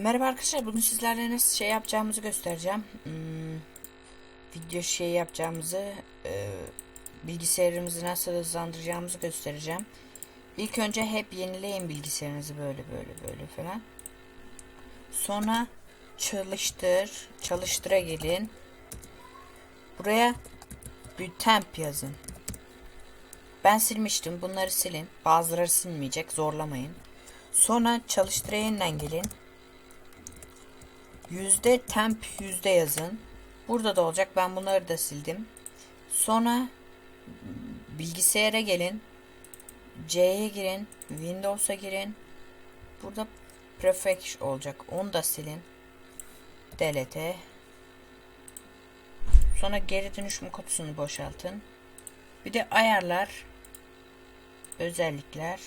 Merhaba arkadaşlar bugün sizlerle nasıl şey yapacağımızı göstereceğim. Hmm, video şey yapacağımızı, e, bilgisayarımızı nasıl hızlandıracağımızı göstereceğim. İlk önce hep yenileyin bilgisayarınızı böyle böyle böyle falan. Sonra çalıştır, çalıştıra gelin. Buraya temp yazın. Ben silmiştim. Bunları silin. Bazıları silmeyecek. Zorlamayın. Sonra çalıştıra yeniden gelin. Yüzde temp yüzde yazın. Burada da olacak. Ben bunları da sildim. Sonra bilgisayara gelin. C'ye girin. Windows'a girin. Burada prefix olacak. Onu da silin. Delete. Sonra geri dönüşüm kutusunu boşaltın. Bir de ayarlar. Özellikler.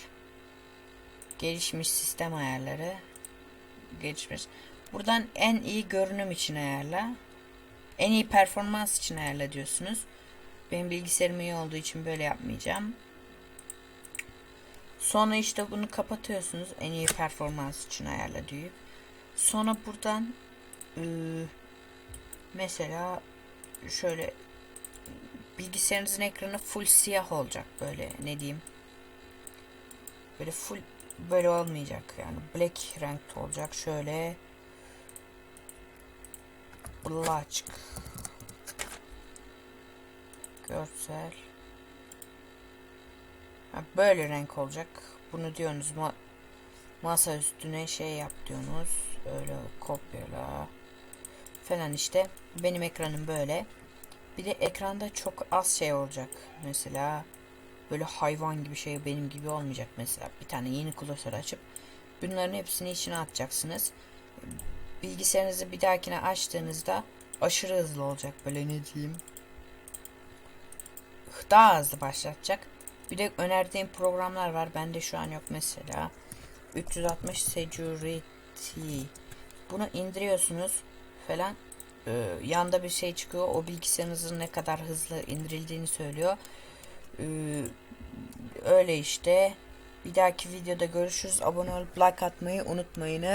Gelişmiş sistem ayarları. Gelişmiş. Buradan en iyi görünüm için ayarla. En iyi performans için ayarla diyorsunuz. Benim bilgisayarım iyi olduğu için böyle yapmayacağım. Sonra işte bunu kapatıyorsunuz. En iyi performans için ayarla diyor. Sonra buradan ıı, mesela şöyle bilgisayarınızın ekranı full siyah olacak böyle ne diyeyim. Böyle full böyle olmayacak yani black renkte olacak şöyle black görsel. Ha, böyle renk olacak. Bunu diyorsunuz ma masa üstüne şey yap diyorsunuz. Öyle kopyala falan işte. Benim ekranım böyle. Bir de ekranda çok az şey olacak. Mesela böyle hayvan gibi şey benim gibi olmayacak mesela. Bir tane yeni klasör açıp bunların hepsini içine atacaksınız bilgisayarınızı bir dahakine açtığınızda aşırı hızlı olacak. Böyle ne diyeyim? Daha hızlı başlatacak. Bir de önerdiğim programlar var. Bende şu an yok mesela. 360 Security. Bunu indiriyorsunuz falan. Ee, yanda bir şey çıkıyor. O bilgisayarınızın ne kadar hızlı indirildiğini söylüyor. Ee, öyle işte. Bir dahaki videoda görüşürüz. Abone olup like atmayı unutmayın